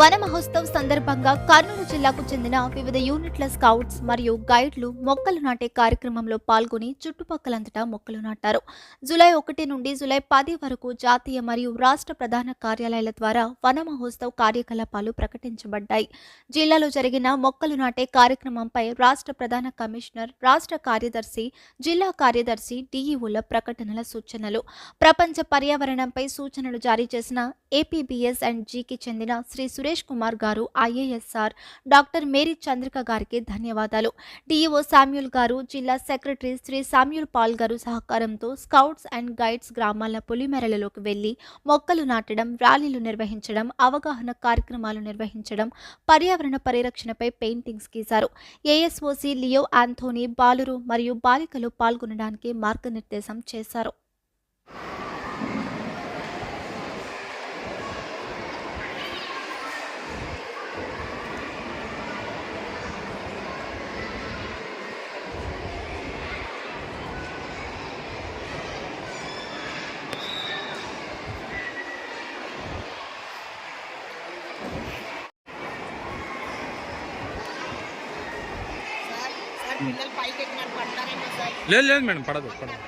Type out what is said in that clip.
సందర్భంగా కర్నూలు జిల్లాకు చెందిన వివిధ యూనిట్ల స్కౌట్స్ మరియు గైడ్లు మొక్కలు నాటే కార్యక్రమంలో పాల్గొని చుట్టుపక్కలంతటా మొక్కలు నాటారు. జూలై ఒకటి నుండి జూలై పది వరకు జాతీయ మరియు రాష్ట్ర ప్రధాన కార్యాలయాల ద్వారా వన మహోత్సవ్ కార్యకలాపాలు ప్రకటించబడ్డాయి. జిల్లాలో జరిగిన మొక్కలు నాటే కార్యక్రమంపై రాష్ట్ర ప్రధాన కమిషనర్ రాష్ట్ర కార్యదర్శి జిల్లా కార్యదర్శి డిఈఓల ప్రకటనల సూచనలు. ప్రపంచ పర్యావరణంపై సూచనలు జారీ చేసిన ఏపీబీఎస్ అండ్ జీకి చెందిన శ్రీ సురేష్ కుమార్ గారు ఐఏఎస్ఆర్ డాక్టర్ మేరీ చంద్రిక గారికి ధన్యవాదాలు. డిఈఓ శామ్యూల్ గారు జిల్లా సెక్రటరీ శ్రీ శామ్యూల్ పాల్ గారు సహకారంతో స్కౌట్స్ అండ్ గైడ్స్ గ్రామాల పులిమెరలలోకి వెళ్ళి మొక్కలు నాటడం ర్యాలీలు నిర్వహించడం అవగాహన కార్యక్రమాలు నిర్వహించడం పర్యావరణ పరిరక్షణపై పెయింటింగ్స్ గీశారు. ఏఎస్ఓసి లియో ఆంథోనీ బాలురు మరియు బాలికలు పాల్గొనడానికి మార్గనిర్దేశం చేశారు. లేదు లేదు మేడం పడదు పడదు.